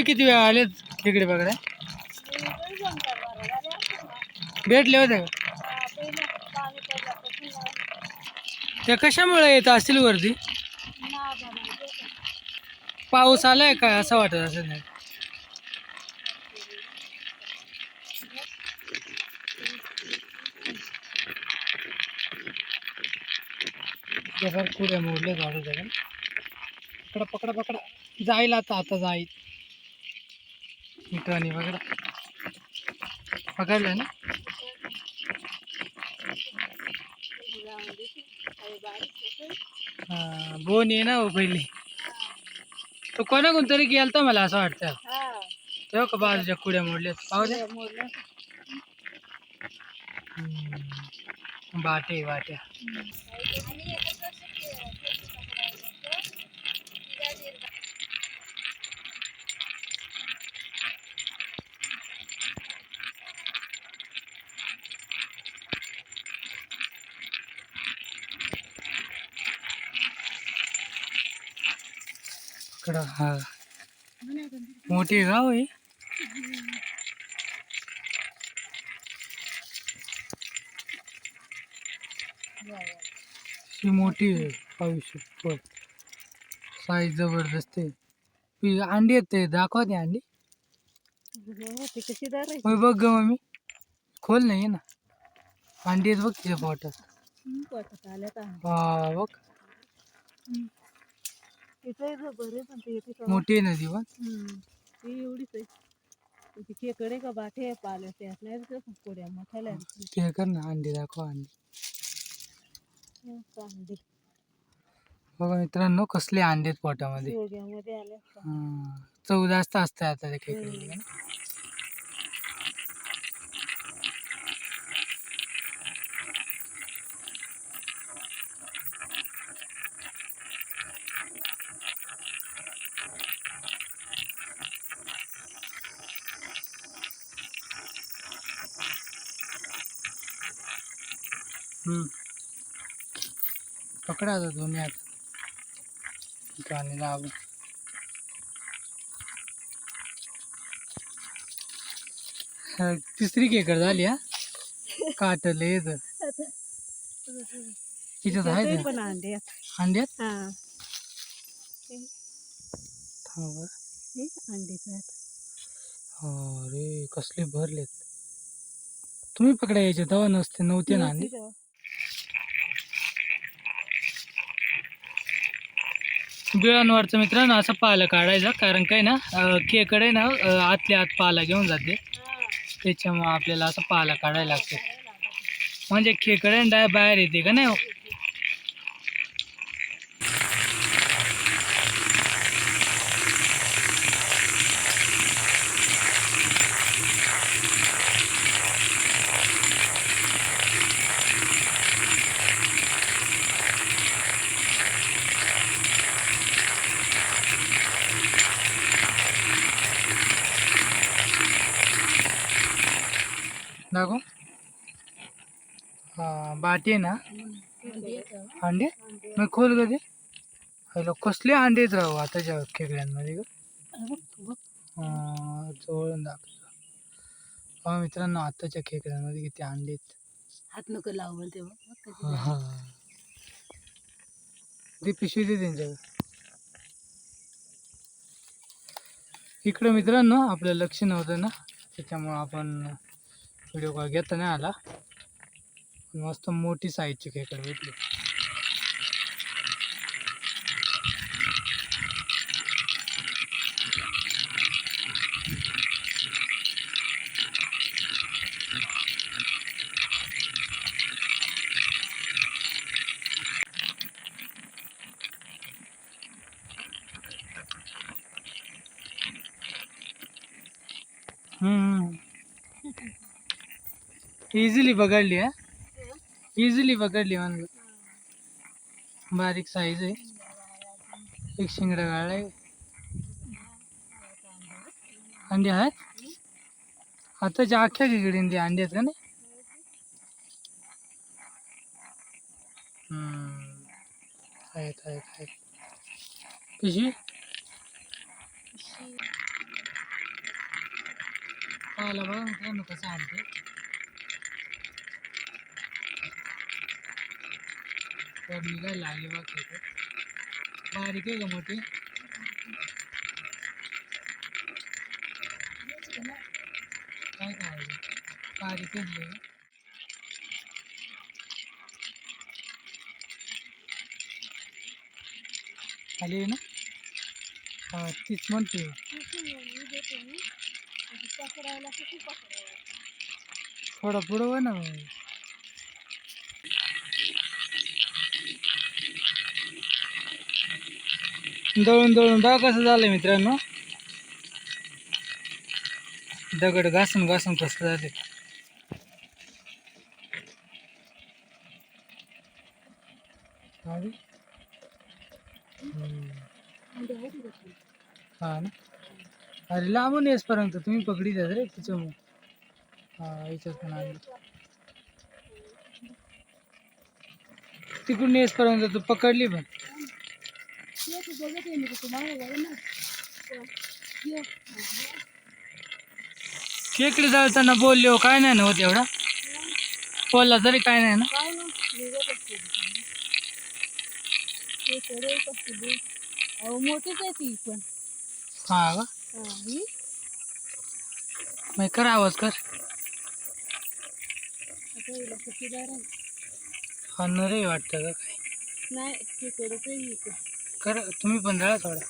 तुम्ही किती वेळा आले तिकडे बघायला? भेटले होते का? ते कशामुळे येत असतील वरती? पाऊस आलाय काय असं वाटत असं नाही जबर मोडले झाडू जगन पकडा पकडा पकडा. जाईल आता आता जाईल. मित्रांनी पकडा पकडलं ना. हा, बोन ये ना हो पहिली. तो कोणा कोणतरी गेलता मला असं वाटतं. तेव्हा का बाजूच्या कुड्या मोडल्या पाहू बाट्या बाटे बाट्या. इकडं हा. मोठी गाव आहे. ही मोठी आहे पाहू शकतो साईज जबरदस्त आहे. अंडी आहेत ते दाखवा ते अंडी. कशी होय बघ ग मम्मी. खोल नाही ना. अंडी आहेत बघ तिच्या पोटात. हा बघ. तिथं येते का मोठी आहे ना ती पण हम्म. ती एवढीच आहे. ती खेकडे का कोड्या मोठ्याला ते कर ना अंडी दाखवा अंडी. कांदे बघा मित्रांनो कसले अंडे आहेत पोटामध्ये. हा. चव जास्त असते आता ते खेकडे हम्म. पकडा आता दोन्ही हात. गाणी लावून हा, तिसरी केकर झाली हा? काटले तर. तिच्यात आहे ते. पण अंडे आहेत. अंड्यात. हा. थांब बरं. हे अंडीच आहेत अरे कसले भरलेत. तुम्ही पकडा यायचे तेव्हा नसते नव्हते ना अंडे? तेव्हा. बिळांवरचं मित्रांनो असं पाला काढायचा कारण काय ना केकडे खेकडे ना आतल्या आत पाला घेऊन जाते. त्याच्यामुळं आपल्याला असं पाला काढायला लागते. म्हणजे खेकडे डाय बाहेर येते का नाही हो? दाखव. हा बाटी आहे ना? अंडे? मग खोल कधी हॅलो कसले अंडे आहेत राहू आताच्या खेकड्यांमध्ये ग? जवळून दाखव. हा मित्रांनो आताच्या खेकड्यांमध्ये किती अंडे आहेत. हात नको लावून तेव्हा हा. ती पिशवी दे त्यांच्याकडे. इकडं मित्रांनो आपलं लक्ष नव्हतं ना? त्याच्यामुळं आपण व्हिडिओ कॉल घेता नाही आला. मस्त मोठी साईजची खेकड भेटली. हम्म. इझिली पकडली हा? इझिली पकडली म्हणलं. बारीक साईज आहे. एक शिंगडा गाळ आहे. अंडे आहेत? आताच्या अख्ख्या खेकडीन ते अंडे आहेत का नाही? हम्म. आहेत आहेत आहेत. कशी पाहायला बघा मित्रांनो कसं आणते. तर काय लागले बा खेकडे बारीक आहे का मोठी? काय काय बारीक आहे. खाली आहे ना. हा तीच म्हणते. थोडं पुढं हो ना. दळून दळून बघा कसं झालंय मित्रांनो. दगड घासून घासून कसं झाले हा ना. अरे लांबून येसपर्यंत तुम्ही पकडी द्या रे तिच्यामुळे. हा याच्यात पण आले तिकडून येस येसपर्यंत तू पकडली पण. केकडे जाळताना बोलले हो काय नाही ना होत एवढा? बोलला तरी काय नाही ना? मोठीच आहे ती पण हा का? मग कर आवाज कर. हा नरे वाटतं का काय? नाही पण कर तुम्ही पण जळा थोडा.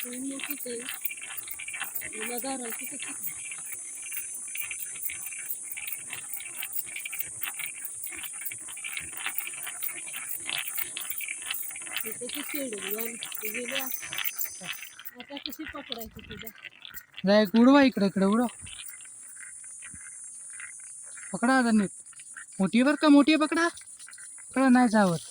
ती? मोठीच आहे हिला धरायची कशी ती कशी चिडून झाली ती गेली. आता कशी पकडायची तिला जा एक उडवा इकडे इकडे उडव. पकडा आता नीट मोठी बरं का? मोठी पकडा. पकडा नाही जावत.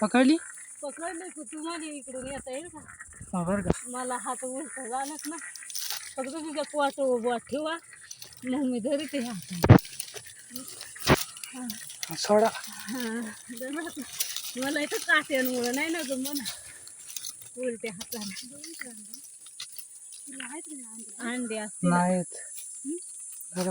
पकडली? पकडले तुम्हाला इकडून येता येईल का? बरं का. मला हात उलट झालाच ना. फक्त तुझ्या पोट उभा ठेवा. मग मी धरते हात. सोडा. मला इथं काट्यांमुळं नाही ना म्हणा उलट्या हाताने. अंडे? असते नाहीत बघा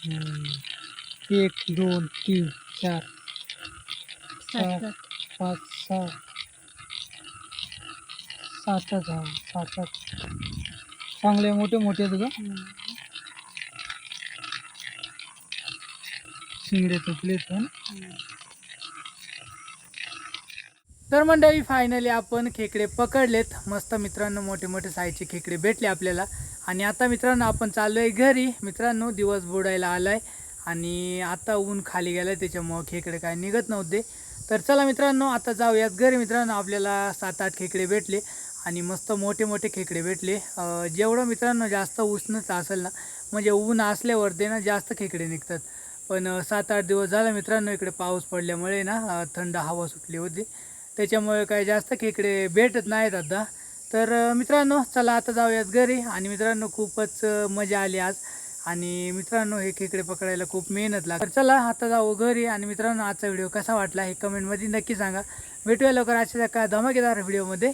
हम्म. एक दोन तीन चार. सात सात पाच सहा. सातच हा सातच चांगले मोठे मोठे आहेत का? शिंगडे तुटले पण तर मंडळी फायनली आपण खेकडे पकडलेत. मस्त मित्रांनो मोठे मोठे साईजचे खेकडे भेटले आपल्याला. आणि आता मित्रांनो आपण चाललो आहे घरी. मित्रांनो दिवस बुडायला आलाय आणि आता ऊन खाली गेलं त्याच्यामुळं खेकडे काय निघत नव्हते. तर चला मित्रांनो आता जाऊयात घरी. मित्रांनो आपल्याला सात आठ खेकडे भेटले आणि मस्त मोठे मोठे खेकडे भेटले. जेवढं मित्रांनो जास्त उष्णता असेल ना म्हणजे ऊन असल्यावर ते ना जास्त खेकडे निघतात. पण सात आठ दिवस झाला मित्रांनो इकडे पाऊस पडल्यामुळे ना थंड हवा सुटली होती. त्याच्यामुळे काय जास्त खेकडे भेटत नाहीत आता. तर मित्रांनो चला आता जाऊयात घरी. आणि मित्रांनो खूपच मजा आली आज. आणि मित्रांनो हे खेकडे पकडायला खूप मेहनत लागते. तर चला आता जाऊ घरी. आणि मित्रांनो आजचा व्हिडिओ कसा वाटला हे कमेंटमध्ये नक्की सांगा. भेटूया लवकर आजच्या एका धमाकेदार व्हिडिओमध्ये.